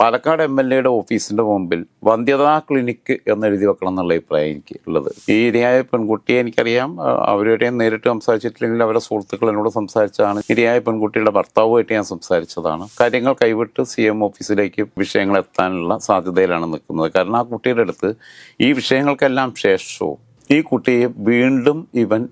Palakkad M L എയുടെ ഓഫീസിന്റെ മുമ്പിൽ വന്ധ്യതാ ക്ലിനിക്ക് എന്ന് എഴുതി വെക്കണം എന്നുള്ള അഭിപ്രായം എനിക്ക് ഉള്ളത് ഈ ഇരയായ പെൺകുട്ടിയെ എനിക്കറിയാം. ആ, അവരുടെയും നേരിട്ട് സംസാരിച്ചിട്ടില്ലെങ്കിൽ അവരുടെ സുഹൃത്തുക്കൾ എന്നോട് സംസാരിച്ചതാണ്. ഇരയായ പെൺകുട്ടിയുടെ ഭർത്താവുമായിട്ട് ഞാൻ സംസാരിച്ചതാണ്. കാര്യങ്ങൾ കൈവിട്ട് സി എം ഓഫീസിലേക്ക് വിഷയങ്ങൾ എത്താനുള്ള സാധ്യതയിലാണ് നിൽക്കുന്നത്. കാരണം ആ കുട്ടിയുടെ അടുത്ത് ഈ വിഷയങ്ങൾക്കെല്ലാം ശേഷവും ഈ കുട്ടിയെ വീണ്ടും ഇവൻ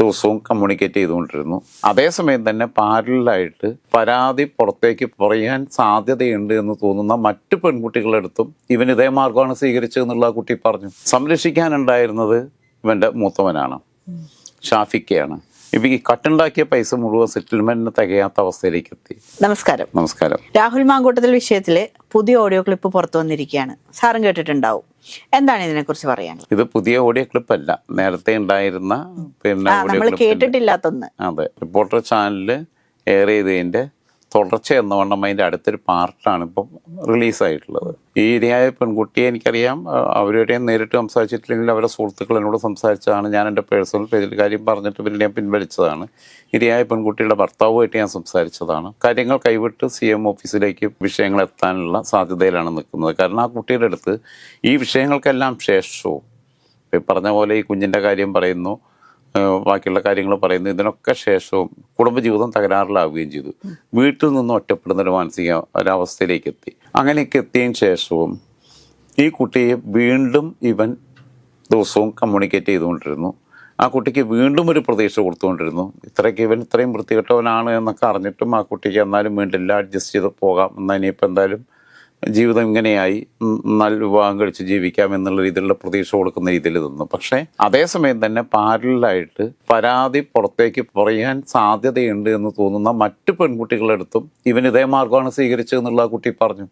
ദിവസവും കമ്മ്യൂണിക്കേറ്റ് ചെയ്തുകൊണ്ടിരുന്നു. അതേസമയം തന്നെ പാരലായിട്ട് പരാതി പുറത്തേക്ക് പറയാൻ സാധ്യതയുണ്ട് എന്ന് തോന്നുന്ന മറ്റു പെൺകുട്ടികളെടുത്തും ഇവൻ ഇതേ മാർഗമാണ് സ്വീകരിച്ചതെന്നുള്ള എന്നുള്ള കുട്ടി പറഞ്ഞു. സംരക്ഷിക്കാനുണ്ടായിരുന്നത് ഇവന്റെ മൂത്തവനാണ്. ഷാഫിക്കയാണ്. ഇപ്പൊ ഈ കട്ടുണ്ടാക്കിയ പൈസ മുഴുവൻ സെറ്റിൽമെന്റിന് തികയാത്ത അവസ്ഥയിലേക്ക് എത്തി. നമസ്കാരം. നമസ്കാരം. രാഹുൽ മാങ്കൂട്ടത്തിൽ വിഷയത്തിൽ പുതിയ ഓഡിയോ ക്ലിപ്പ് പുറത്തു വന്നിരിക്കുകയാണ്. സാറും കേട്ടിട്ടുണ്ടാവും. എന്താണ് ഇതിനെക്കുറിച്ച് പറയാൻ? ഇത് പുതിയ ഓഡിയോ ക്ലിപ്പ് അല്ല നേരത്തെ ഉണ്ടായിരുന്ന പിന്നെ നമ്മൾ കേട്ടിട്ടില്ലാത്തൊന്ന്. അതെ റിപ്പോർട്ടർ ചാനലിൽ എയർ ചെയ്തതിന്റെ തുടർച്ച എന്നവണ്ണം അതിന്റെ അടുത്തൊരു പാർട്ടാണ് ഇപ്പം റിലീസായിട്ടുള്ളത്. ഈ ഇരയായ പെൺകുട്ടിയെ എനിക്കറിയാം അവരുടെയും നേരിട്ട് സംസാരിച്ചിട്ടില്ലെങ്കിൽ അവരുടെ സുഹൃത്തുക്കൾ എന്നോട് സംസാരിച്ചതാണ്. ഞാൻ എന്റെ പേഴ്സണൽ പേജിൽ കാര്യം പറഞ്ഞിട്ട് പിന്നെ ഞാൻ പിൻവലിച്ചതാണ്. ഇരയായ പെൺകുട്ടിയുടെ ഭർത്താവുമായിട്ട് ഞാൻ സംസാരിച്ചതാണ്. കാര്യങ്ങൾ കൈവിട്ട് സി എം ഓഫീസിലേക്ക് വിഷയങ്ങൾ എത്താനുള്ള സാധ്യതയിലാണ് നിൽക്കുന്നത്. കാരണം ആ കുട്ടിയുടെ അടുത്ത് ഈ വിഷയങ്ങൾക്കെല്ലാം ശേഷവും പറഞ്ഞ പോലെ ഈ കുഞ്ഞിന്റെ കാര്യം പറയുന്നു ബാക്കിയുള്ള കാര്യങ്ങൾ പറയുന്നു. ഇതിനൊക്കെ ശേഷവും കുടുംബജീവിതം തകരാറിലാവുകയും ചെയ്തു. വീട്ടിൽ നിന്ന് ഒറ്റപ്പെടുന്ന ഒരു മാനസിക ഒരവസ്ഥയിലേക്ക് എത്തി. അങ്ങനെയൊക്കെ എത്തിയതിന് ശേഷവും ഈ കുട്ടിയെ വീണ്ടും ഇവൻ ദിവസവും കമ്മ്യൂണിക്കേറ്റ് ചെയ്തുകൊണ്ടിരുന്നു. ആ കുട്ടിക്ക് വീണ്ടും ഒരു പ്രതീക്ഷ കൊടുത്തുകൊണ്ടിരുന്നു. ഇത്രയ്ക്ക് ഇവൻ ഇത്രയും വൃത്തികെട്ടവനാണ് എന്നൊക്കെ അറിഞ്ഞിട്ടും ആ കുട്ടിക്ക് എന്നാലും എല്ലാം അഡ്ജസ്റ്റ് ചെയ്ത് പോകാം. എന്നാൽ ഇനിയിപ്പോൾ എന്തായാലും ജീവിതം ഇങ്ങനെയായി. നല്ല വിവാഹം കഴിച്ച് ജീവിക്കാം എന്നുള്ള രീതിയിലുള്ള പ്രതീക്ഷ കൊടുക്കുന്ന രീതിയിൽ നിന്നു. പക്ഷേ അതേസമയം തന്നെ പാരലായിട്ട് പരാതി പുറത്തേക്ക് പറയാൻ സാധ്യതയുണ്ട് എന്ന് തോന്നുന്ന മറ്റു പെൺകുട്ടികളെടുത്തും ഇവൻ ഇതേ മാർഗമാണ് സ്വീകരിച്ചതെന്നുള്ള ആ കുട്ടി പറഞ്ഞു.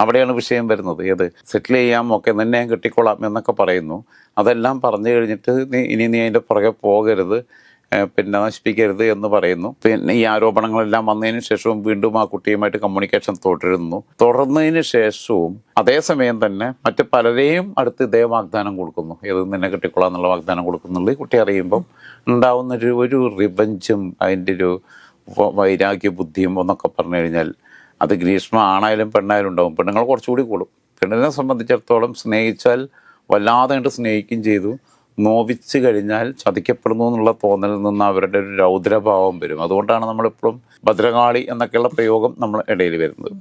അവിടെയാണ് വിഷയം വരുന്നത്. ഏത്? സെറ്റിൽ ചെയ്യാം ഒക്കെ നിന്നെ കിട്ടിക്കൊള്ളാം എന്നൊക്കെ പറയുന്നു. അതെല്ലാം പറഞ്ഞു കഴിഞ്ഞിട്ട് നീ ഇനി നീ അതിന്റെ പുറകെ പോകരുത്. പിന്നെ നശിപ്പിക്കരുത് എന്ന് പറയുന്നു. പിന്നെ ഈ ആരോപണങ്ങളെല്ലാം വന്നതിന് ശേഷവും വീണ്ടും ആ കുട്ടിയുമായിട്ട് കമ്മ്യൂണിക്കേഷൻ തുടരുന്നു. തുടർന്നതിന് ശേഷവും അതേസമയം തന്നെ മറ്റ് പലരെയും അടുത്ത് ഇതേ വാഗ്ദാനം കൊടുക്കുന്നു. ഏത് നിന്നെ കിട്ടിക്കൊള്ളാം എന്നുള്ള വാഗ്ദാനം കൊടുക്കുന്നുള്ളത് ഈ കുട്ടി അറിയുമ്പം ഉണ്ടാവുന്ന ഒരു ഒരു റിവഞ്ചും അതിന്റെ ഒരു വൈരാഗ്യ ബുദ്ധിയും എന്നൊക്കെ പറഞ്ഞു കഴിഞ്ഞാൽ അത് ഗ്രീഷ്മ ആണായാലും പെണ്ണായാലും ഉണ്ടാവും. പെണ്ണുങ്ങൾ കുറച്ചുകൂടി കൂടും. പെണ്ണിനെ സംബന്ധിച്ചിടത്തോളം സ്നേഹിച്ചാൽ വല്ലാതെ കണ്ട് സ്നേഹിക്കുകയും ചെയ്തു. നോവിച്ച് കഴിഞ്ഞാൽ ചതിക്കപ്പെടുന്നു എന്നുള്ള തോന്നലിൽ നിന്ന് അവരുടെ ഒരു രൗദ്രഭാവം വരും. അതുകൊണ്ടാണ് നമ്മളിപ്പോഴും ഭദ്രകാളി എന്നൊക്കെയുള്ള പ്രയോഗം നമ്മൾ ഇടയിൽ വരുന്നത്.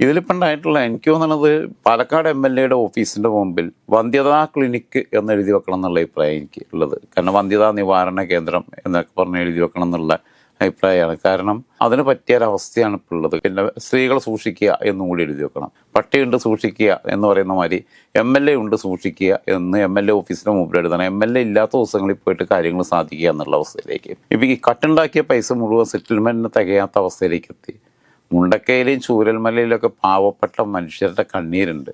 ഇതിലിപ്പോൾ ഉണ്ടായിട്ടുള്ള എനിക്ക് തോന്നുന്നത് പാലക്കാട് എം എൽ എയുടെ ഓഫീസിന്റെ മുമ്പിൽ വന്ധ്യതാ ക്ലിനിക്ക് എന്ന് എഴുതി വെക്കണം എന്നുള്ള അഭിപ്രായം എനിക്ക് ഉള്ളത്. കാരണം വന്ധ്യതാ നിവാരണ കേന്ദ്രം എന്നൊക്കെ പറഞ്ഞ് എഴുതി വെക്കണം എന്നുള്ള അഭിപ്രായമാണ്. കാരണം അതിന് പറ്റിയ ഒരവസ്ഥയാണ് ഇപ്പോൾ ഉള്ളത്. പിന്നെ സ്ത്രീകളെ സൂക്ഷിക്കുക എന്നും കൂടി എഴുതി വെക്കണം. പട്ടിയുണ്ട് സൂക്ഷിക്കുക എന്ന് പറയുന്ന മാതിരി എം എൽ എ ഉണ്ട് സൂക്ഷിക്കുക എന്ന് എം എൽ എ ഓഫീസിന് മുമ്പിൽ എഴുതണം. എം എൽ എ ഇല്ലാത്ത ദിവസങ്ങളിൽ പോയിട്ട് കാര്യങ്ങൾ സാധിക്കുക എന്നുള്ള അവസ്ഥയിലേക്ക്. ഇപ്പം ഈ കട്ടുണ്ടാക്കിയ പൈസ മുഴുവൻ സെറ്റിൽമെന്റിന് തികയാത്ത അവസ്ഥയിലേക്ക് എത്തി. മുണ്ടക്കയിലെയും ചൂരൽമലയിലൊക്കെ പാവപ്പെട്ട മനുഷ്യരുടെ കണ്ണീരുണ്ട്.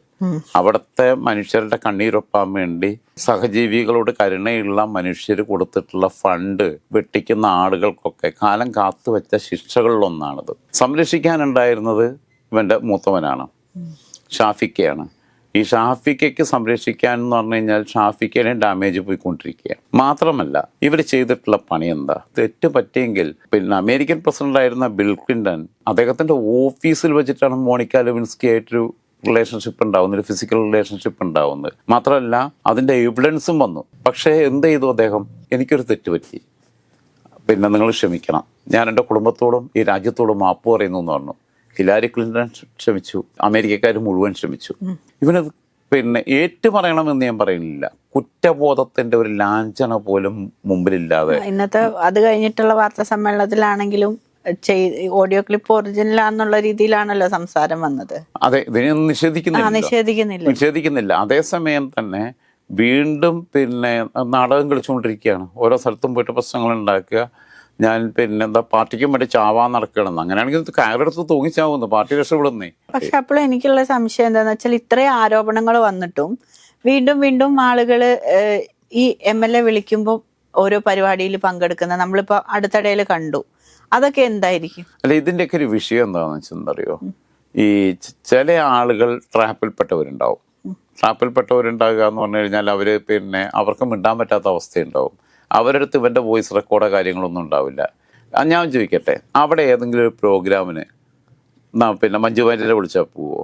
അവിടുത്തെ മനുഷ്യരുടെ കണ്ണീരൊപ്പാൻ വേണ്ടി സഹജീവികളോട് കരുണയുള്ള മനുഷ്യർ കൊടുത്തിട്ടുള്ള ഫണ്ട് വെട്ടിക്കുന്ന ആളുകൾക്കൊക്കെ കാലം കാത്തുവെച്ച ശിക്ഷകളിലൊന്നാണിത്. സംരക്ഷിക്കാനുണ്ടായിരുന്നത് ഇവന്റെ മൂത്തവനാണ്. ഷാഫിക്കയാണ്. ഈ ഷാഫിക്കയ്ക്ക് സംരക്ഷിക്കാൻ എന്ന് പറഞ്ഞു കഴിഞ്ഞാൽ ഷാഫിക്കനെ ഡാമേജ് പോയിക്കൊണ്ടിരിക്കുകയാണ്. മാത്രമല്ല ഇവർ ചെയ്തിട്ടുള്ള പണി എന്താ? തെറ്റ് പറ്റിയെങ്കിൽ പിന്നെ അമേരിക്കൻ പ്രസിഡന്റായിരുന്ന ബിൽ ക്ലിന്റൺ അദ്ദേഹത്തിന്റെ ഓഫീസിൽ വെച്ചിട്ടാണ് മോണിക്ക ലെവിൻസ്കി ആയിട്ടൊരു റിലേഷൻഷിപ്പ് ഉണ്ടാവുന്നത് ഒരു ഫിസിക്കൽ റിലേഷൻഷിപ്പ് ഉണ്ടാവുന്നത്. മാത്രമല്ല അതിന്റെ എവിഡൻസും വന്നു. പക്ഷേ എന്ത് ചെയ്തു അദ്ദേഹം? എനിക്കൊരു തെറ്റ് പറ്റി. പിന്നെ നിങ്ങൾ ക്ഷമിക്കണം. ഞാൻ എന്റെ കുടുംബത്തോടും ഈ രാജ്യത്തോടും മാപ്പ് പറയുന്നു എന്ന് പറഞ്ഞു. ഹിലാരി ക്ലിന്റൺ ശ്രമിച്ചു. അമേരിക്കക്കാർ മുഴുവൻ ശ്രമിച്ചു. ഇവനത് പിന്നെ ഏറ്റു പറയണമെന്ന് ഞാൻ പറയുന്നില്ല. കുറ്റബോധത്തിന്റെ ഒരു ലാഞ്ചന പോലും മുമ്പിലില്ലാതെ. ഇന്നത്തെ അത് കഴിഞ്ഞിട്ടുള്ള വാർത്താ സമ്മേളനത്തിലാണെങ്കിലും ഓഡിയോ ക്ലിപ്പ് ഒറിജിനലാന്നുള്ള രീതിയിലാണല്ലോ സംസാരം വന്നത്. അതെ ഇതിനൊന്നും നിഷേധിക്കുന്നില്ല. നിഷേധിക്കുന്നില്ല. നിഷേധിക്കുന്നില്ല. അതേസമയം തന്നെ വീണ്ടും പിന്നെ നാടകം കളിച്ചുകൊണ്ടിരിക്കുകയാണ്. ഓരോ സ്ഥലത്തും പോയിട്ട് പ്രശ്നങ്ങൾ ഉണ്ടാക്കുക. ഞാൻ പിന്നെ എന്താ പാർട്ടിക്കും വേണ്ടി ചാവാൻ നടക്കണം അങ്ങനെയാണെങ്കിൽ കയറെടുത്ത് തൂങ്ങിച്ചാവുന്നു പാർട്ടി രക്ഷപ്പെടുന്നേ. പക്ഷെ അപ്പോൾ എനിക്കുള്ള സംശയം എന്താന്ന് വെച്ചാൽ ഇത്രയും ആരോപണങ്ങൾ വന്നിട്ടും വീണ്ടും വീണ്ടും ആളുകൾ ഈ എം എൽ എ വിളിക്കുമ്പോൾ ഓരോ പരിപാടിയിൽ പങ്കെടുക്കുന്ന നമ്മളിപ്പോ അടുത്തിടയിൽ കണ്ടു. അതൊക്കെ എന്തായിരിക്കും? അല്ല ഇതിന്റെയൊക്കെ ഒരു വിഷയം എന്താണെന്ന് വെച്ചെന്തറിയോ ഈ ചില ആളുകൾ ട്രാപ്പിൽപ്പെട്ടവരുണ്ടാവും. ട്രാപ്പിൽപ്പെട്ടവരുണ്ടാകുക എന്ന് പറഞ്ഞു കഴിഞ്ഞാൽ അവർ പിന്നെ അവർക്ക് മിണ്ടാൻ പറ്റാത്ത അവസ്ഥയുണ്ടാവും. അവരുടെ അടുത്ത് ഇവന്റെ വോയിസ് റെക്കോർഡോ കാര്യങ്ങളൊന്നും ഉണ്ടാവില്ല. ഞാൻ ചോദിക്കട്ടെ അവിടെ ഏതെങ്കിലും ഒരു പ്രോഗ്രാമിന് പിന്നെ മഞ്ജു വാര്യരെ വിളിച്ചാൽ പോവോ?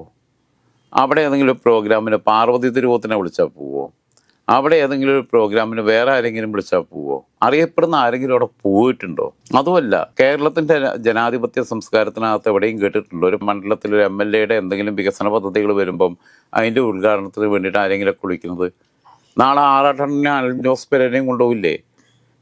അവിടെ ഏതെങ്കിലും ഒരു പ്രോഗ്രാമിന് പാർവതി തിരുവോത്തിനെ വിളിച്ചാൽ പോവോ? അവിടെ ഏതെങ്കിലും ഒരു പ്രോഗ്രാമിന് വേറെ ആരെങ്കിലും വിളിച്ചാൽ പോവോ? അറിയപ്പെടുന്ന ആരെങ്കിലും അവിടെ പോയിട്ടുണ്ടോ? അതുമല്ല കേരളത്തിന്റെ ജനാധിപത്യ സംസ്കാരത്തിനകത്ത് എവിടെയും കേട്ടിട്ടുണ്ടോ? ഒരു മണ്ഡലത്തിൽ ഒരു എം എൽ എയുടെ എന്തെങ്കിലും വികസന പദ്ധതികൾ വരുമ്പം അതിന്റെ ഉദ്ഘാടനത്തിന് വേണ്ടിയിട്ട് ആരെങ്കിലും വിളിക്കുന്നത്? നാളെ ആറാട്ടനെ ന്യൂസ് പേരെയും കൊണ്ടുപോയില്ലേ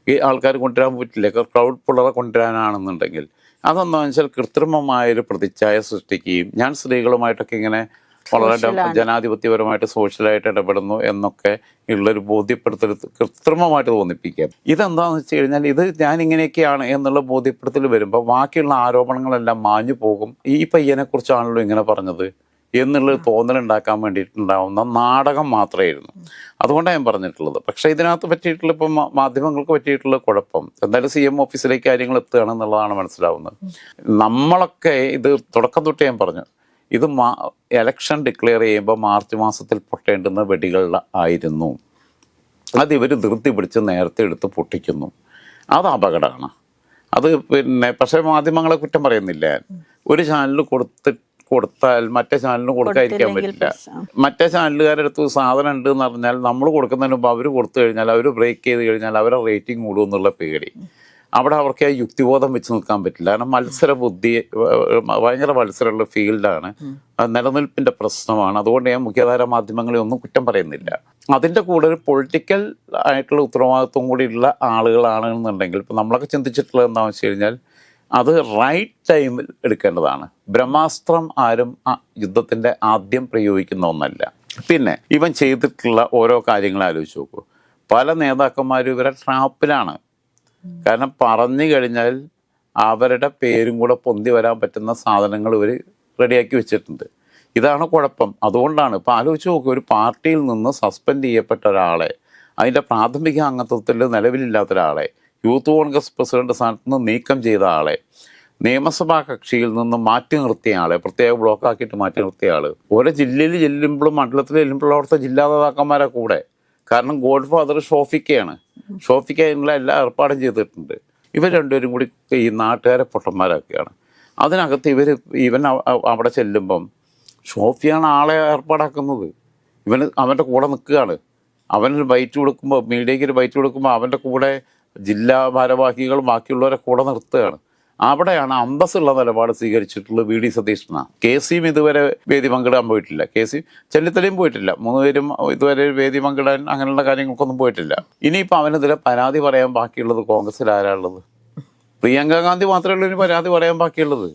ഈ ആൾക്കാർ കൊണ്ടുവരാൻ പറ്റില്ല. ക്രൗഡ് പുള്ളറെ കൊണ്ടുവരാനാണെന്നുണ്ടെങ്കിൽ അതെന്താ വെച്ചാൽ കൃത്രിമമായൊരു പ്രതിച്ഛായ സൃഷ്ടിക്കുകയും ഞാൻ സ്ത്രീകളുമായിട്ടൊക്കെ ഇങ്ങനെ വളരെ ജനാധിപത്യപരമായിട്ട് സോഷ്യലായിട്ട് ഇടപെടുന്നു എന്നൊക്കെ ഉള്ളൊരു ബോധ്യപ്പെടുത്തൽ കൃത്രിമമായിട്ട് തോന്നിപ്പിക്കുക ഇതെന്താണെന്ന് വെച്ച് കഴിഞ്ഞാൽ ഇത് ഞാൻ ഇങ്ങനെയൊക്കെയാണ് എന്നുള്ള ബോധ്യപ്പെടുത്തൽ വരുമ്പോൾ ബാക്കിയുള്ള ആരോപണങ്ങളെല്ലാം മാഞ്ഞു പോകും. ഈ പയ്യനെക്കുറിച്ചാണല്ലോ ഇങ്ങനെ പറഞ്ഞത്. എന്നുള്ളൊരു തോന്നലുണ്ടാക്കാൻ വേണ്ടിയിട്ടുണ്ടാവുന്ന നാടകം മാത്രമായിരുന്നു. അതുകൊണ്ടാണ് ഞാൻ പറഞ്ഞിട്ടുള്ളത്. പക്ഷേ ഇതിനകത്ത് പറ്റിയിട്ടുള്ള ഇപ്പം മാധ്യമങ്ങൾക്ക് പറ്റിയിട്ടുള്ള കുഴപ്പം എന്തായാലും സി എം ഓഫീസിലേക്ക് കാര്യങ്ങൾ എത്തുകയാണ് എന്നുള്ളതാണ് മനസ്സിലാവുന്നത്. നമ്മളൊക്കെ ഇത് തുടക്കം തൊട്ട് ഞാൻ പറഞ്ഞു. ഇത് മാ എലക്ഷൻ ഡിക്ലെയർ ചെയ്യുമ്പോൾ മാർച്ച് മാസത്തിൽ പൊട്ടേണ്ടുന്ന വെടികൾ ആയിരുന്നു. അത് ഇവർ ധൃതി പിടിച്ച് നേരത്തെ എടുത്ത് പൊട്ടിക്കുന്നു. അത് അപകടമാണ്. അത് പിന്നെ പക്ഷേ മാധ്യമങ്ങളെ കുറ്റം പറയുന്നില്ല ഒരു ചാനൽ കൊടുത്ത് കൊടുത്താൽ മറ്റേ ചാനലിന് കൊടുക്കാതിരിക്കാൻ പറ്റില്ല. മറ്റേ ചാനലുകാരുടെ അടുത്ത് സാധനം ഉണ്ട് എന്ന് പറഞ്ഞാൽ നമ്മൾ കൊടുക്കുന്നതിന് മുമ്പ് അവർ കൊടുത്തു കഴിഞ്ഞാൽ അവർ ബ്രേക്ക് ചെയ്ത് കഴിഞ്ഞാൽ അവരുടെ റേറ്റിംഗ് കൂടും എന്നുള്ള പേടി. അവിടെ അവർക്ക് ആ യുക്തിബോധം വെച്ച് നിൽക്കാൻ പറ്റില്ല. കാരണം മത്സര ബുദ്ധി ഭയങ്കര മത്സരമുള്ള ഫീൽഡാണ്. നിലനിൽപ്പിന്റെ പ്രശ്നമാണ്. അതുകൊണ്ട് ഞാൻ മുഖ്യധാര മാധ്യമങ്ങളെ ഒന്നും കുറ്റം പറയുന്നില്ല. അതിന്റെ കൂടെ ഒരു പൊളിറ്റിക്കൽ ആയിട്ടുള്ള ഉത്തരവാദിത്വം കൂടി ഉള്ള ആളുകളാണെന്നുണ്ടെങ്കിൽ ഇപ്പം നമ്മളൊക്കെ ചിന്തിച്ചിട്ടുള്ളത് എന്താണെന്ന് വെച്ച് കഴിഞ്ഞാൽ അത് റൈറ്റ് ടൈമിൽ എടുക്കേണ്ടതാണ്. ബ്രഹ്മാസ്ത്രം ആരും ആ യുദ്ധത്തിന്റെ ആദ്യം പ്രയോഗിക്കുന്ന ഒന്നല്ല. പിന്നെ ഇവൻ ചെയ്തിട്ടുള്ള ഓരോ കാര്യങ്ങൾ ആലോചിച്ച് നോക്കൂ. പല നേതാക്കന്മാരും ഇവരെ ട്രാപ്പിലാണ് കാരണം പറഞ്ഞു കഴിഞ്ഞാൽ അവരുടെ പേരും കൂടെ പൊന്തി വരാൻ പറ്റുന്ന സാധനങ്ങൾ ഇവർ റെഡിയാക്കി വെച്ചിട്ടുണ്ട്. ഇതാണ് കുഴപ്പം. അതുകൊണ്ടാണ് ഇപ്പം ആലോചിച്ച് നോക്കുക ഒരു പാർട്ടിയിൽ നിന്ന് സസ്പെൻഡ് ചെയ്യപ്പെട്ട ഒരാളെ അതിന്റെ പ്രാഥമിക അംഗത്വത്തിൽ നിലവിലില്ലാത്ത ഒരാളെ യൂത്ത് കോൺഗ്രസ് പ്രസിഡന്റ് സ്ഥാനത്ത് നിന്ന് നീക്കം ചെയ്ത ആളെ നിയമസഭാ കക്ഷിയിൽ നിന്ന് മാറ്റി നിർത്തിയ ആളെ പ്രത്യേക ബ്ലോക്കാക്കിയിട്ട് മാറ്റി നിർത്തിയ ആൾ. ഓരോ ജില്ലയിൽ ചെല്ലുമ്പോഴും മണ്ഡലത്തിൽ ചെല്ലുമ്പോഴും അവിടുത്തെ ജില്ലാ നേതാക്കന്മാരെ കൂടെ. കാരണം ഗോഡ് ഫാദർ ഷോഫിക്കയാണ്. ഷോഫിക്ക അതിനുള്ള എല്ലാ ഏർപ്പാടും ചെയ്തിട്ടുണ്ട്. ഇവർ രണ്ടുപേരും കൂടി ഈ നാട്ടുകാരെ പൊട്ടന്മാരാക്കുകയാണ്. അതിനകത്ത് ഇവർ ഇവൻ അവ- അവ- അവിടെ ചെല്ലുമ്പം ഷോഫിയാണ് ആളെ ഏർപ്പാടാക്കുന്നത്. ഇവന് അവന്റെ കൂടെ നിൽക്കുകയാണ്. അവനൊരു ബൈറ്റ് കൊടുക്കുമ്പോൾ മീഡിയയ്ക്ക് ഒരു ബൈറ്റ് കൊടുക്കുമ്പോൾ അവന്റെ കൂടെ ജില്ലാ ഭാരവാഹികളും ബാക്കിയുള്ളവരെ കൂടെ നിർത്തുകയാണ്. അവിടെയാണ് അന്തസ്സുള്ള നിലപാട് സ്വീകരിച്ചിട്ടുള്ളത് വി ഡി സതീഷ്ണ കെ സിയും ഇതുവരെ വേദി പങ്കിടാൻ പോയിട്ടില്ല. കെ സി ചെല്ലിത്തലയും പോയിട്ടില്ല. മൂന്നുപേരും ഇതുവരെ വേദി പങ്കിടാൻ അങ്ങനെയുള്ള കാര്യങ്ങൾക്കൊന്നും പോയിട്ടില്ല. ഇനിയിപ്പോൾ അവനെതിരെ പരാതി പറയാൻ ബാക്കിയുള്ളത് കോൺഗ്രസ്സിൽ ആരാളുള്ളത് പ്രിയങ്ക ഗാന്ധി മാത്രമേ ഉള്ളൂ ഇനി പരാതി പറയാൻ ബാക്കിയുള്ളത്.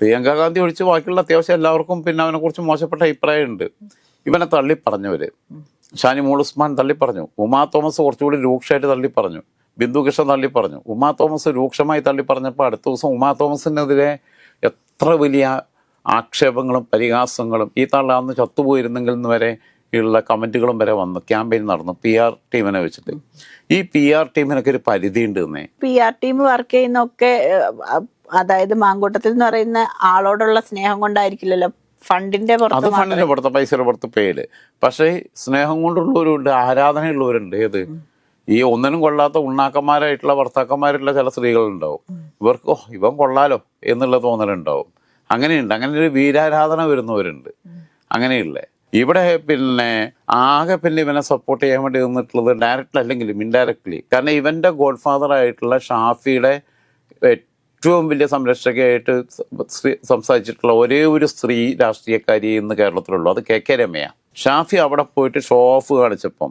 പ്രിയങ്ക ഗാന്ധി ഒഴിച്ച് ബാക്കിയുള്ള അത്യാവശ്യം എല്ലാവർക്കും പിന്നെ അവനെ കുറിച്ച് മോശപ്പെട്ട അഭിപ്രായമുണ്ട്. ഇവനെ തള്ളി പറഞ്ഞവര് ഷാനിമോൾ ഉസ്മാൻ തള്ളി പറഞ്ഞു ഉമാ തോമസ് കുറച്ചുകൂടി രൂക്ഷമായിട്ട് തള്ളി പറഞ്ഞു ബിന്ദു കൃഷ്ണൻ തള്ളി പറഞ്ഞു. ഉമാ തോമസ് രൂക്ഷമായി തള്ളി പറഞ്ഞപ്പോൾ അടുത്ത ദിവസം ഉമാ തോമസിനെതിരെ എത്ര വലിയ ആക്ഷേപങ്ങളും പരിഹാസങ്ങളും ഈ തള്ള അന്ന് ചത്തുപോയിരുന്നെങ്കിൽ എന്ന് വരെ ഉള്ള കമന്റുകളും വരെ വന്നു. ക്യാമ്പയിൻ നടന്നു. പി ആർ ടീമിനെ വെച്ചിട്ട്. ഈ പി ആർ ടീമിനൊക്കെ ഒരു പരിധി ഉണ്ട് പി ആർ ടീം വർക്ക് ചെയ്യുന്നൊക്കെ അതായത് മാങ്കൂട്ടത്തിൽ എന്ന് പറയുന്ന ആളോടുള്ള സ്നേഹം കൊണ്ടായിരിക്കില്ലല്ലോ? ഫണ്ടിന്റെ അത് ഫണ്ടിന്റെ പുറത്ത് പൈസയുടെ പുറത്ത് പേര്. പക്ഷേ സ്നേഹം കൊണ്ടുള്ളവരുണ്ട് ആരാധനയുള്ളവരുണ്ട്. ഏത്? ഈ ഒന്നിനും കൊള്ളാത്ത ഉണ്ണാക്കന്മാരായിട്ടുള്ള ഭർത്താക്കന്മാരായിട്ടുള്ള ചില സ്ത്രീകളുണ്ടാവും. ഇവർക്ക് ഓ ഇവൻ കൊള്ളാലോ എന്നുള്ള തോന്നലുണ്ടാവും. അങ്ങനെയുണ്ട്. അങ്ങനെ ഒരു വീരാരാധന വരുന്നവരുണ്ട്. അങ്ങനെയുള്ള ഇവിടെ പിന്നെ ആകെ പിന്നെ ഇവനെ സപ്പോർട്ട് ചെയ്യാൻ വേണ്ടി നിന്നിട്ടുള്ളത് ഡയറക്റ്റ് അല്ലെങ്കിലും ഇൻഡയറക്ട്ലി കാരണം ഇവന്റെ ഗോഡ് ഫാദർ ആയിട്ടുള്ള ഷാഫിയുടെ ഏറ്റവും വലിയ സംരക്ഷകയായിട്ട് സംസാരിച്ചിട്ടുള്ള ഒരേ ഒരു സ്ത്രീ രാഷ്ട്രീയക്കാരി ഇന്ന് കേരളത്തിലുള്ളൂ. അത് കെ കെ രമയാണ്. ഷാഫി അവിടെ പോയിട്ട് ഷോ ഓഫ് കാണിച്ചപ്പം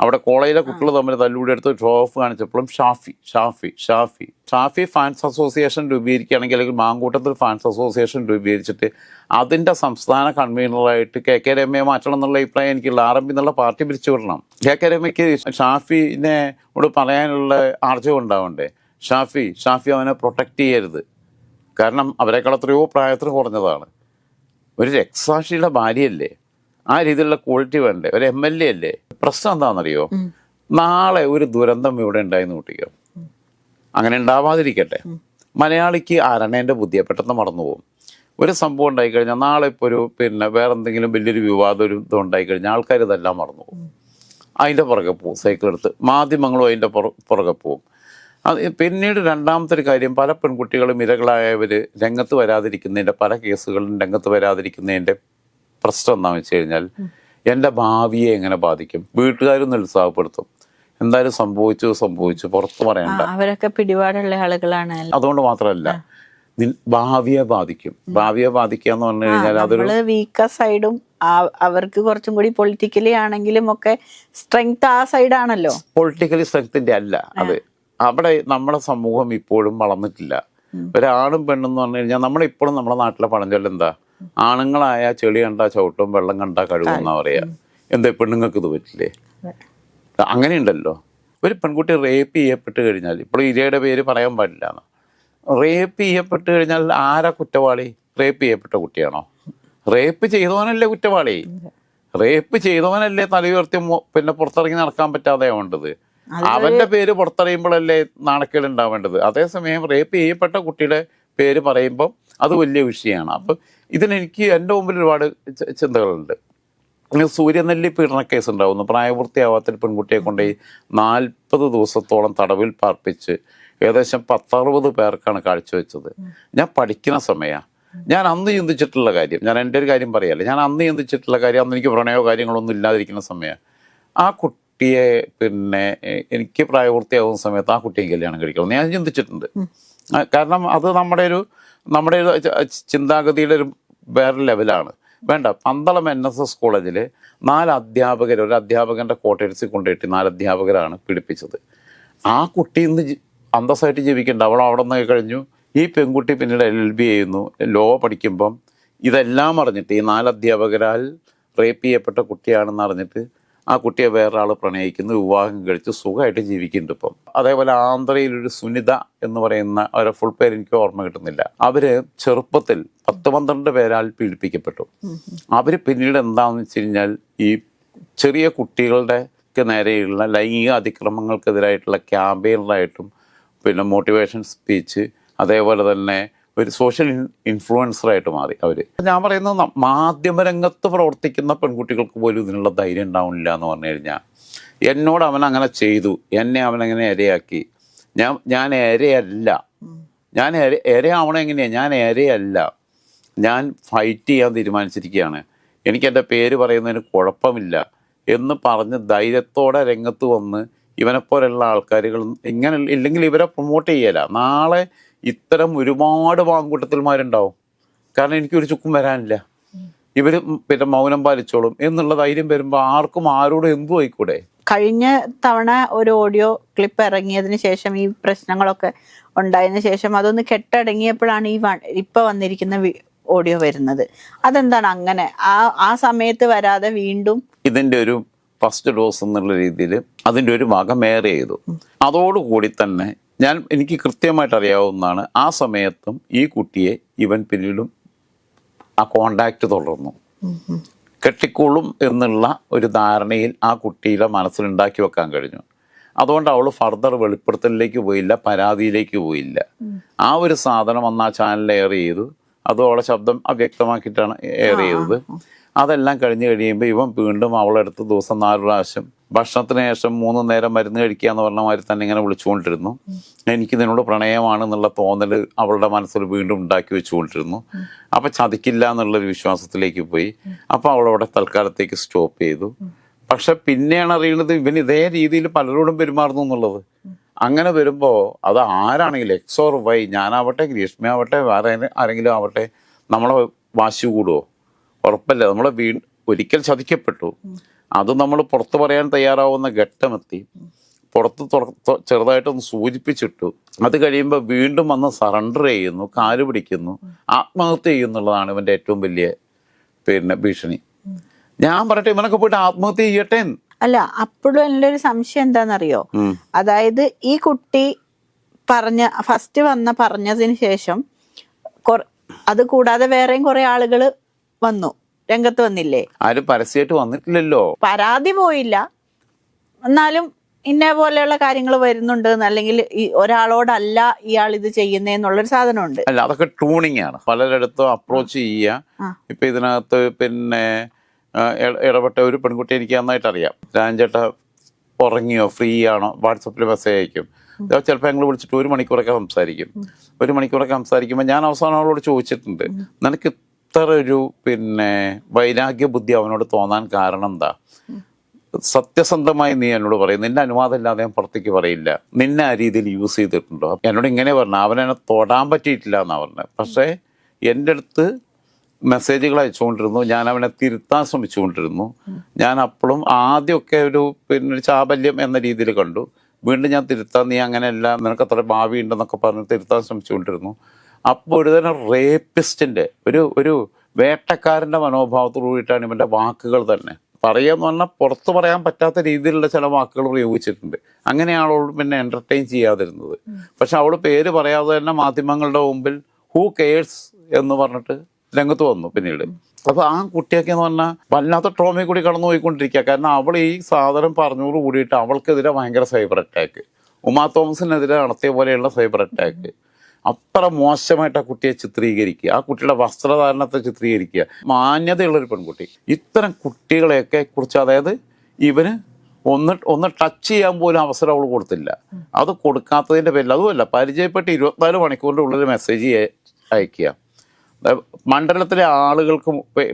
അവിടെ കോളേജിലെ കുട്ടികൾ തമ്മിൽ തല്ലുകൂടി എടുത്ത് ഷോ ഓഫ് കാണിച്ചപ്പോഴും ഷാഫി ഷാഫി ഷാഫി. ഷാഫി ഫാൻസ് അസോസിയേഷൻ രൂപീകരിക്കുകയാണെങ്കിൽ അല്ലെങ്കിൽ മാങ്കൂട്ടത്തിൽ ഫാൻസ് അസോസിയേഷൻ രൂപീകരിച്ചിട്ട് അതിന്റെ സംസ്ഥാന കൺവീനറായിട്ട് കെ കെ രമയെ മാറ്റണം എന്നുള്ള അഭിപ്രായം എനിക്കുള്ള ആർ എം പി എന്നുള്ള പാർട്ടി പിരിച്ചു വിടണം. കെ കെ രമയ്ക്ക് ഷാഫിനെ കൂടെ പറയാനുള്ള ആർജവം ഉണ്ടാവണ്ടേ? ഷാഫി ഷാഫി അവനെ പ്രൊട്ടക്റ്റ് ചെയ്യരുത്. കാരണം അവരെക്കാൾ എത്രയോ പ്രായത്തിന് കുറഞ്ഞതാണ്. ഒരു രക്തസാക്ഷിയുടെ ഭാര്യയല്ലേ? ആ രീതിയിലുള്ള ക്വാളിറ്റി വേണ്ടേ? ഒരു എം എൽ എ അല്ലേ? പ്രശ്നം എന്താണെന്നറിയോ? നാളെ ഒരു ദുരന്തം ഇവിടെ ഉണ്ടായിന്ന് കൂട്ടിക്കോ. അങ്ങനെ ഉണ്ടാവാതിരിക്കട്ടെ. മലയാളിക്ക് അരണേന്റെ ബുദ്ധിയെ പെട്ടെന്ന് മറന്നുപോകും. ഒരു സംഭവം ഉണ്ടായി കഴിഞ്ഞാൽ നാളെ ഇപ്പോൾ ഒരു പിന്നെ വേറെ എന്തെങ്കിലും വലിയൊരു വിവാദം ഒരു ഇതും ഉണ്ടായിക്കഴിഞ്ഞാൽ ആൾക്കാർ ഇതെല്ലാം മറന്നുപോകും അതിന്റെ പുറകെ പോകും സൈക്കിൾ എടുത്ത്. മാധ്യമങ്ങളും അതിന്റെ പുറ പുറകെ പോകും. അത് പിന്നീട് രണ്ടാമത്തെ ഒരു കാര്യം പല പെൺകുട്ടികളും ഇരകളായവർ രംഗത്ത് വരാതിരിക്കുന്നതിന്റെ പല കേസുകളും രംഗത്ത് വരാതിരിക്കുന്നതിന്റെ പ്രശ്നം എന്താണെന്ന് വെച്ച് കഴിഞ്ഞാൽ എന്റെ ഭാവിയെ എങ്ങനെ ബാധിക്കും? വീട്ടുകാരും നിരുത്സാഹപ്പെടുത്തും എന്തായാലും സംഭവിച്ചു സംഭവിച്ചു. പുറത്ത് പറയണ്ട. അവരൊക്കെ പിടിപാടുള്ള ആളുകളാണ്. അതുകൊണ്ട് മാത്രമല്ല ഭാവിയെ ബാധിക്കും. ഭാവിയെ ബാധിക്കുക എന്ന് പറഞ്ഞു കഴിഞ്ഞാൽ അതൊരു വീക്ക സൈഡും അവർക്ക് കുറച്ചും കൂടി പൊളിറ്റിക്കലി ആണെങ്കിലും ഒക്കെ സ്ട്രെങ്ത് ആ സൈഡ് ആണല്ലോ പൊളിറ്റിക്കലി സ്ട്രെങ്ത്തിന്റെ അല്ല അത്. അവിടെ നമ്മുടെ സമൂഹം ഇപ്പോഴും വളർന്നിട്ടില്ല. ഒരാണും പെണ്ണും എന്ന് പറഞ്ഞു കഴിഞ്ഞാൽ നമ്മളിപ്പോഴും നമ്മുടെ നാട്ടിലെ പഴഞ്ചൊല്ല് എന്താ? ആണുങ്ങളായ ചെളി കണ്ടാ ചവിട്ടും വെള്ളം കണ്ടാ കഴുകുന്നാ പറയാ. എന്താ പെണ്ണുങ്ങൾക്ക് ഇത് പറ്റില്ലേ? അങ്ങനെയുണ്ടല്ലോ. ഒരു പെൺകുട്ടി റേപ്പ് ചെയ്യപ്പെട്ട് കഴിഞ്ഞാൽ ഇപ്പോൾ ഇരയുടെ പേര് പറയാൻ പാടില്ല റേപ്പ് ചെയ്യപ്പെട്ട് കഴിഞ്ഞാൽ ആരാ കുറ്റവാളി? റേപ്പ് ചെയ്യപ്പെട്ട കുട്ടിയാണോ? റേപ്പ് ചെയ്തവനല്ലേ കുറ്റവാളി? റേപ്പ് ചെയ്തവനല്ലേ തലയുയർത്തി ഉയർത്തി പിന്നെ പുറത്തിറങ്ങി നടക്കാൻ പറ്റാതെ വേണ്ടത്? അവന്റെ പേര് പുറത്തറിയുമ്പോഴല്ലേ നാണക്കേട് ഉണ്ടാവേണ്ടത് അതേസമയം റേപ്പ് ചെയ്യപ്പെട്ട കുട്ടിയുടെ പേര് പറയുമ്പോൾ അത് വലിയ വിഷയമാണ്. അപ്പം ഇതിനെനിക്ക് എന്റെ മുമ്പിൽ ഒരുപാട് ചിന്തകളുണ്ട്. സൂര്യനെല്ലി പീഡന കേസ് ഉണ്ടാവുന്നു. പ്രായപൂർത്തിയാവാത്ത പെൺകുട്ടിയെ കൊണ്ടുപോയി നാൽപ്പത് ദിവസത്തോളം തടവിൽ പാർപ്പിച്ച് ഏകദേശം പത്തറുപത് പേർക്കാണ് കാഴ്ചവെച്ചത്. ഞാൻ പഠിക്കുന്ന സമയമാണ് ഞാൻ അന്ന് ചിന്തിച്ചിട്ടുള്ള കാര്യം ഞാൻ എന്റെ ഒരു കാര്യം പറയല്ല ഞാൻ അന്ന് ചിന്തിച്ചിട്ടുള്ള കാര്യം അന്ന് എനിക്ക് പ്രണയോ കാര്യങ്ങളൊന്നും ഇല്ലാതിരിക്കുന്ന സമയമാണ് ആ കുട്ടിയെ പിന്നെ എനിക്ക് പ്രായപൂർത്തിയാവുന്ന സമയത്ത് ആ കുട്ടിയെ കല്യാണം കഴിക്കണം ഞാൻ ചിന്തിച്ചിട്ടുണ്ട്. കാരണം അത് നമ്മുടെ ഒരു നമ്മുടെ ചിന്താഗതിയുടെ ഒരു വേറെ ലെവലാണ്. വേണ്ട പന്തളം എൻ എസ് എസ് കോളേജിൽ നാല് അധ്യാപകർ ഒരു അധ്യാപകന്റെ കോട്ടേഴ്സിൽ കൊണ്ടുപോയിട്ട് നാല് അധ്യാപകരാണ് പിടിപ്പിച്ചത് ആ കുട്ടി ഇന്ന് അന്തസ്സായിട്ട് ജീവിക്കേണ്ട. അവൾ അവിടെ നിന്ന് കഴിഞ്ഞു. ഈ പെൺകുട്ടി പിന്നീട് എൽ ബി ചെയ്യുന്നു. ലോ പഠിക്കുമ്പം ഇതെല്ലാം അറിഞ്ഞിട്ട് ഈ നാല് അധ്യാപകരാൽ റേപ്പ് ചെയ്യപ്പെട്ട കുട്ടിയാണെന്ന് അറിഞ്ഞിട്ട് ആ കുട്ടിയെ വേറൊരാൾ പ്രണയിക്കുന്നു വിവാഹം കഴിച്ച് സുഖമായിട്ട് ജീവിക്കുന്നുണ്ട് ഇപ്പം. അതേപോലെ ആന്ധ്രയിലൊരു സുനിത എന്ന് പറയുന്ന അവരെ ഫുൾ പേര് എനിക്ക് ഓർമ്മ കിട്ടുന്നില്ല. അവർ ചെറുപ്പത്തിൽ പത്ത് പന്ത്രണ്ട് പേരാൽ പീഡിപ്പിക്കപ്പെട്ടു. അവർ പിന്നീട് എന്താണെന്ന് വെച്ച് കഴിഞ്ഞാൽ ഈ ചെറിയ കുട്ടികളുടെ നേരെയുള്ള ലൈംഗിക അതിക്രമങ്ങൾക്കെതിരായിട്ടുള്ള ക്യാമ്പയിനറായിട്ടും പിന്നെ മോട്ടിവേഷൻ സ്പീച്ച് അതേപോലെ തന്നെ ഒരു സോഷ്യൽ ഇൻഫ്ലുവൻസറായിട്ട് മാറി അവർ ഞാൻ പറയുന്നത് മാധ്യമരംഗത്ത് പ്രവർത്തിക്കുന്ന പെൺകുട്ടികൾക്ക് പോലും ഇതിനുള്ള ധൈര്യം ഉണ്ടാവുന്നില്ല എന്ന് പറഞ്ഞു കഴിഞ്ഞാൽ എന്നോട് അവൻ അങ്ങനെ ചെയ്തു എന്നെ അവൻ അങ്ങനെ ഇരയാക്കി. ഞാൻ ഞാൻ ഇരയല്ല. ഞാൻ ഇര ഇരയാവണം എങ്ങനെയാണ് ഞാൻ ഇരയല്ല. ഞാൻ ഫൈറ്റ് ചെയ്യാൻ തീരുമാനിച്ചിരിക്കുകയാണ്. എനിക്ക് എന്റെ പേര് പറയുന്നതിന് കുഴപ്പമില്ല എന്ന് പറഞ്ഞ് ധൈര്യത്തോടെ രംഗത്ത് വന്ന് ഇവനെപ്പോലുള്ള ആൾക്കാരുകൾ ഇങ്ങനെ ഇല്ലെങ്കിൽ ഇവരെ പ്രൊമോട്ട് ചെയ്യല. നാളെ ഇത്തരം ഒരുപാട് വാങ്കൂട്ടത്തിൽമാരുണ്ടാവും. കാരണം എനിക്കൊരു ചുക്കും വരാനില്ല. ഇവർ പിന്നെ മൗനം പാലിച്ചോളും എന്നുള്ള ധൈര്യം വരുമ്പോൾ ആർക്കും ആരോടും എന്തു ആയിക്കൂടെ? കഴിഞ്ഞ തവണ ഒരു ഓഡിയോ ക്ലിപ്പ് ഇറങ്ങിയതിന് ശേഷം ഈ പ്രശ്നങ്ങളൊക്കെ ഉണ്ടായതിനു ശേഷം അതൊന്ന് കെട്ടടങ്ങിയപ്പോഴാണ് ഈ ഇപ്പൊ വന്നിരിക്കുന്ന ഓഡിയോ വരുന്നത്. അതെന്താണ് അങ്ങനെ? ആ ആ സമയത്ത് വരാതെ വീണ്ടും ഇതിന്റെ ഒരു ഫസ്റ്റ് ഡോസ് എന്നുള്ള രീതിയിൽ അതിന്റെ ഒരു ഭാഗം ഏറെ ചെയ്തു. അതോടുകൂടി തന്നെ ഞാൻ എനിക്ക് കൃത്യമായിട്ട് അറിയാവുന്നതാണ് ആ സമയത്തും ഈ കുട്ടിയെ ഇവൻ പിന്നീടും ആ കോണ്ടാക്ട് തുടർന്നു. കെട്ടിക്കൊള്ളും എന്നുള്ള ഒരു ധാരണയിൽ ആ കുട്ടിയുടെ മനസ്സിലുണ്ടാക്കി വെക്കാൻ കഴിഞ്ഞു. അതുകൊണ്ട് അവൾ ഫർദർ വെളിപ്പെടുത്തലിലേക്ക് പോയില്ല പരാതിയിലേക്ക് പോയില്ല. ആ ഒരു സാധനം അന്ന് ആ ചാനൽ എയർ ചെയ്തു. അത് അവളെ ശബ്ദം അവ്യക്തമാക്കിയിട്ടാണ് എയർ ചെയ്തത്. അതെല്ലാം കഴിഞ്ഞ് കഴിയുമ്പോൾ ഇവൻ വീണ്ടും അവളെടുത്ത് ദിവസം നാല് പ്രാവശ്യം ഭക്ഷണത്തിന് ശേഷം മൂന്ന് നേരം മരുന്ന് കഴിക്കുക എന്ന് പറഞ്ഞ മാതിരി തന്നെ ഇങ്ങനെ വിളിച്ചുകൊണ്ടിരുന്നു. എനിക്ക് നിന്നോട് പ്രണയമാണെന്നുള്ള തോന്നൽ അവളുടെ മനസ്സിൽ വീണ്ടും ഉണ്ടാക്കി വെച്ചുകൊണ്ടിരുന്നു. അപ്പം ചതിക്കില്ല എന്നുള്ളൊരു വിശ്വാസത്തിലേക്ക് പോയി. അപ്പം അവളവിടെ തൽക്കാലത്തേക്ക് സ്റ്റോപ്പ് ചെയ്തു. പക്ഷെ പിന്നെയാണ് അറിയുന്നത് ഇവൻ ഇതേ രീതിയിൽ പലരോടും പെരുമാറുന്നു എന്നുള്ളത്. അങ്ങനെ വരുമ്പോൾ അത് ആരാണെങ്കിലും എക്സ് ഓർ വൈ ഞാനാവട്ടെ ഗ്രീഷ്മ ആവട്ടെ വേറെ ആരെങ്കിലും ആവട്ടെ നമ്മളെ വാശി കൂടുമോ ഉറപ്പല്ല? നമ്മളെ വീ ഒരിക്കൽ ചതിക്കപ്പെട്ടു. അത് നമ്മൾ പുറത്ത് പറയാൻ തയ്യാറാവുന്ന ഘട്ടമെത്തി. പുറത്ത് ചെറുതായിട്ടൊന്ന് സൂചിപ്പിച്ചിട്ടു. അത് കഴിയുമ്പോൾ വീണ്ടും വന്ന് സറണ്ടർ ചെയ്യുന്നു കാൽ പിടിക്കുന്നു ആത്മഹത്യ ചെയ്യുന്നുള്ളതാണ് ഇവന്റെ ഏറ്റവും വലിയ പിന്നെ ഭീഷണി. ഞാൻ പറയട്ടെ ഇവനൊക്കെ പോയിട്ട് ആത്മഹത്യ ചെയ്യട്ടെ? അല്ല അപ്പോഴും എന്റെ ഒരു സംശയം എന്താണെന്നറിയോ അതായത് ഈ കുട്ടി പറഞ്ഞ ഫസ്റ്റ് വന്ന പറഞ്ഞതിന് ശേഷം അത് കൂടാതെ വേറെയും കുറെ ആളുകൾ വന്നു. രംഗത്ത് വന്നില്ലേ? ആരും പരസ്യമായിട്ട് വന്നിട്ടില്ലല്ലോ. പരാതി പോയില്ല. എന്നാലും ഇന്ന പോലെയുള്ള കാര്യങ്ങൾ വരുന്നുണ്ട്. അല്ലെങ്കിൽ ഒരാളോടല്ല ഇയാൾ ഇത് ചെയ്യുന്നതെന്നുള്ളൊരു സാധനമുണ്ട്. അല്ല അതൊക്കെ ട്യൂണിങ് ആണ്. പലരിടത്തും അപ്രോച്ച്. ചെയ്യുക. ഇപ്പൊ ഇതിനകത്ത് പിന്നെ ഇടപെട്ട ഒരു പെൺകുട്ടി എനിക്ക് നന്നായിട്ട് അറിയാം. രാജേട്ട ഉറങ്ങിയോ ഫ്രീ ആണോ വാട്സപ്പിൽ മെസ്സേജ് അയക്കും. ചിലപ്പോൾ ഞങ്ങൾ വിളിച്ചിട്ട് ഒരു മണിക്കൂറൊക്കെ സംസാരിക്കും. ഒരു മണിക്കൂറൊക്കെ സംസാരിക്കുമ്പോൾ ഞാൻ അവസാനം അവളോട് ചോദിച്ചിട്ടുണ്ട്. നിനക്ക് ഇത്ര ഒരു പിന്നെ വൈരാഗ്യ ബുദ്ധി അവനോട് തോന്നാൻ കാരണം എന്താ? സത്യസന്ധമായി നീ എന്നോട് പറയും നിന്റെ അനുവാദം ഇല്ലാതെ ഞാൻ പുറത്തേക്ക് പറയില്ല. നിന്നെ ആ രീതിയിൽ യൂസ് ചെയ്തിട്ടുണ്ടോ? എന്നോട് ഇങ്ങനെ പറഞ്ഞു അവനെന്നെ തൊടാൻ പറ്റിയിട്ടില്ല എന്നാ പറഞ്ഞത്. പക്ഷേ എന്റെ അടുത്ത് മെസ്സേജുകൾ അയച്ചുകൊണ്ടിരുന്നു. ഞാൻ അവനെ തിരുത്താൻ ശ്രമിച്ചുകൊണ്ടിരുന്നു. ഞാൻ അപ്പോഴും ആദ്യമൊക്കെ ഒരു പിന്നെ ഒരു ചാബല്യം എന്ന രീതിയിൽ കണ്ടു. വീണ്ടും ഞാൻ തിരുത്താൻ നീ അങ്ങനെയല്ല നിനക്ക് അത്ര ഭാവി ഉണ്ടെന്നൊക്കെ പറഞ്ഞ് തിരുത്താൻ ശ്രമിച്ചുകൊണ്ടിരുന്നു. അപ്പോൾ ഒരു തന്നെ റേപ്പിസ്റ്റിന്റെ ഒരു ഒരു വേട്ടക്കാരന്റെ മനോഭാവത്തിൽ കൂടിയിട്ടാണ് ഇവന്റെ വാക്കുകൾ തന്നെ. പറയാന്ന് പറഞ്ഞാൽ പുറത്ത് പറയാൻ പറ്റാത്ത രീതിയിലുള്ള ചില വാക്കുകൾ പ്രയോഗിച്ചിട്ടുണ്ട്. അങ്ങനെയാണ് അവൾ പിന്നെ എന്റർടൈൻ ചെയ്യാതിരുന്നത്. പക്ഷെ അവൾ പേര് പറയാതെ തന്നെ മാധ്യമങ്ങളുടെ മുമ്പിൽ ഹൂ കെയേഴ്സ് എന്ന് പറഞ്ഞിട്ട് രംഗത്ത് വന്നു പിന്നീട്. അപ്പോൾ ആ കുട്ടിയൊക്കെ എന്ന് പറഞ്ഞാൽ വല്ലാത്ത ട്രോമയിൽ കൂടി കടന്നു പോയിക്കൊണ്ടിരിക്കുക കാരണം അവൾ ഈ സാധനം പറഞ്ഞോട് കൂടിയിട്ട് അവൾക്കെതിരെ ഭയങ്കര സൈബർ അറ്റാക്ക് ഉമാ തോമസിനെതിരെ നടത്തിയ പോലെയുള്ള സൈബർ അറ്റാക്ക് അത്ര മോശമായിട്ട് ആ കുട്ടിയെ ചിത്രീകരിക്കുക. ആ കുട്ടിയുടെ വസ്ത്രധാരണത്തെ ചിത്രീകരിക്കുക. മാന്യതയുള്ളൊരു പെൺകുട്ടി. ഇത്തരം കുട്ടികളെയൊക്കെ കുറിച്ച് അതായത് ഇവന് ഒന്ന് ഒന്ന് ടച്ച് ചെയ്യാൻ പോലും അവസരം അവൾ കൊടുത്തില്ല. അത് കൊടുക്കാത്തതിന്റെ പേരിൽ അതുമല്ല പരിചയപ്പെട്ട് ഇരുപത്തിനാല് മണിക്കൂറിന്റെ ഉള്ളിൽ മെസ്സേജ് അയക്കുക മണ്ഡലത്തിലെ ആളുകൾക്ക്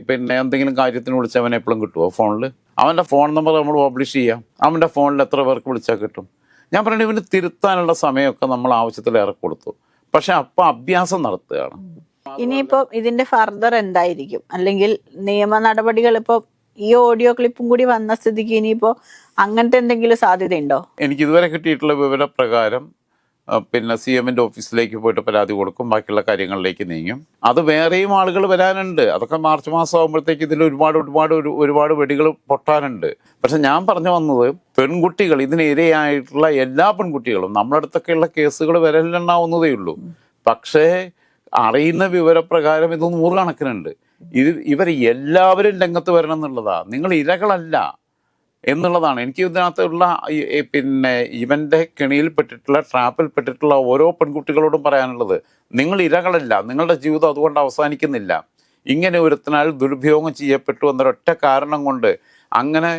പിന്നെ എന്തെങ്കിലും കാര്യത്തിന് വിളിച്ച് അവനെ എപ്പോഴും കിട്ടുമോ ഫോണിൽ അവന്റെ ഫോൺ നമ്പർ നമ്മൾ പബ്ലിഷ് ചെയ്യാം. അവന്റെ ഫോണിൽ എത്ര പേർക്ക് വിളിച്ചാൽ കിട്ടും? ഞാൻ പറയുന്നത് ഇവന് തിരുത്താനുള്ള സമയമൊക്കെ നമ്മൾ ആവശ്യത്തിലേറെ കൊടുത്തു. പക്ഷെ അപ്പം അഭ്യാസം നടത്തുകയാണ്. ഇനിയിപ്പോ ഇതിന്റെ ഫർദർ എന്തായിരിക്കും? അല്ലെങ്കിൽ നിയമ നടപടികൾ ഇപ്പൊ ഈ ഓഡിയോ ക്ലിപ്പും കൂടി വന്ന സ്ഥിതിക്ക് ഇനിയിപ്പോ അങ്ങനത്തെ എന്തെങ്കിലും സാധ്യതയുണ്ടോ? എനിക്ക് ഇതുവരെ കിട്ടിയിട്ടുള്ള വിവരപ്രകാരം പിന്നെ സി എമ്മിന്റെ ഓഫീസിലേക്ക് പോയിട്ട് പരാതി കൊടുക്കും ബാക്കിയുള്ള കാര്യങ്ങളിലേക്ക് നീങ്ങും. അത് വേറെയും ആളുകൾ വരാനുണ്ട്. അതൊക്കെ മാർച്ച് മാസം ആകുമ്പോഴത്തേക്ക് ഇതിൽ ഒരുപാട് ഒരുപാട് ഒരു- ഒരുപാട് വെടികൾ പൊട്ടാനുണ്ട്. പക്ഷെ ഞാൻ പറഞ്ഞു വന്നത് പെൺകുട്ടികൾ ഇതിന് ഇരയായിട്ടുള്ള എല്ലാ പെൺകുട്ടികളും നമ്മുടെ അടുത്തൊക്കെയുള്ള കേസുകൾ വിരലിലെണ്ണാവുന്നതേ ഉള്ളൂ. പക്ഷേ അറിയുന്ന വിവരപ്രകാരം ഇത് നൂറുകണക്കിനുണ്ട്. ഇത് ഇവർ എല്ലാവരും രംഗത്ത് വരണം എന്നുള്ളതാ നിങ്ങൾ ഇരകളല്ല. എന്നുള്ളതാണ്. എനിക്ക് ഇതിനകത്തുള്ള പിന്നെ ഇവന്റെ കെണിയിൽപ്പെട്ടിട്ടുള്ള ട്രാപ്പിൽപ്പെട്ടിട്ടുള്ള ഓരോ പെൺകുട്ടികളോടും പറയാനുള്ളത് നിങ്ങൾ ഇരകളല്ല നിങ്ങളുടെ ജീവിതം അതുകൊണ്ട് അവസാനിക്കുന്നില്ല. ഇങ്ങനെ ഒരുത്തിനാൽ ദുരുപയോഗം ചെയ്യപ്പെട്ടു എന്നൊരൊറ്റ കാരണം കൊണ്ട് അങ്ങനെ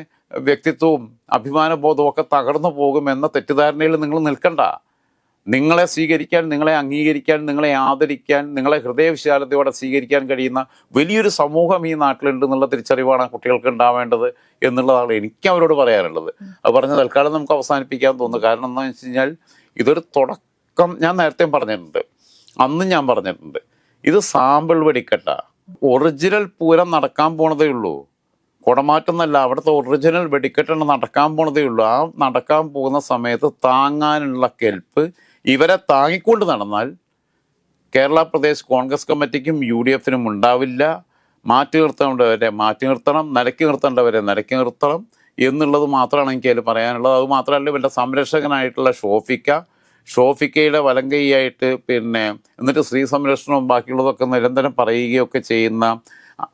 വ്യക്തിത്വവും അഭിമാനബോധവും ഒക്കെ തകർന്നു പോകുമെന്ന തെറ്റിദ്ധാരണയിൽ നിങ്ങൾ നിൽക്കണ്ട. നിങ്ങളെ സ്വീകരിക്കാൻ നിങ്ങളെ അംഗീകരിക്കാൻ നിങ്ങളെ ആദരിക്കാൻ നിങ്ങളെ ഹൃദയവിശാലതയോടെ സ്വീകരിക്കാൻ കഴിയുന്ന വലിയൊരു സമൂഹം ഈ നാട്ടിലുണ്ട് എന്നുള്ള തിരിച്ചറിവാണ് കുട്ടികൾക്ക് ഉണ്ടാവേണ്ടത് എന്നുള്ളതാണ് എനിക്ക് അവരോട് പറയാനുള്ളത്. അത് പറഞ്ഞ തൽക്കാലം നമുക്ക് അവസാനിപ്പിക്കാൻ തോന്നുന്നു. കാരണം എന്താണെന്ന് വെച്ച് കഴിഞ്ഞാൽ ഇതൊരു തുടക്കം ഞാൻ നേരത്തെ പറഞ്ഞിട്ടുണ്ട്. അന്നും ഞാൻ പറഞ്ഞിട്ടുണ്ട്. ഇത് സാമ്പിൾ വെടിക്കട്ട. ഒറിജിനൽ പൂരം നടക്കാൻ പോണതേ ഉള്ളൂ. കുടമാറ്റം അവിടുത്തെ ഒറിജിനൽ വെടിക്കെട്ടാണ് നടക്കാൻ പോണതേ ഉള്ളൂ. ആ നടക്കാൻ പോകുന്ന സമയത്ത് താങ്ങാനുള്ള കെൽപ്പ് ഇവരെ താങ്ങിക്കൊണ്ട് നടന്നാൽ കേരള പ്രദേശ് കോൺഗ്രസ് കമ്മിറ്റിക്കും യു ഡി എഫിനും ഉണ്ടാവില്ല. മാറ്റി നിർത്തേണ്ടവരെ മാറ്റി നിർത്തണം നിലക്കി നിർത്തേണ്ടവരെ നിലക്കി നിർത്തണം എന്നുള്ളത് മാത്രമാണ് എനിക്ക് അതിൽ പറയാനുള്ളത്. അത് മാത്രമല്ല ഇവരുടെ സംരക്ഷകനായിട്ടുള്ള ഷോഫിക്ക ഷോഫിക്കയുടെ വലങ്കൈയായിട്ട് പിന്നെ എന്നിട്ട് സ്ത്രീ സംരക്ഷണവും ബാക്കിയുള്ളതൊക്കെ നിരന്തരം പറയുകയൊക്കെ ചെയ്യുന്ന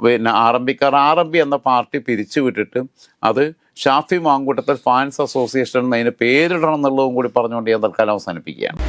പിന്നെ ആർ എം പിക്കാർ ആർ എം പി എന്ന പാർട്ടി പിരിച്ചു വിട്ടിട്ട് അത് ഷാഫി മാങ്കൂട്ടത്തിൽ ഫാൻസ് അസോസിയേഷൻ എന്നതിന് പേരിടണം എന്നുള്ളതും കൂടി പറഞ്ഞുകൊണ്ട് ഞാൻ തൽക്കാലം അവസാനിപ്പിക്കുകയാണ്.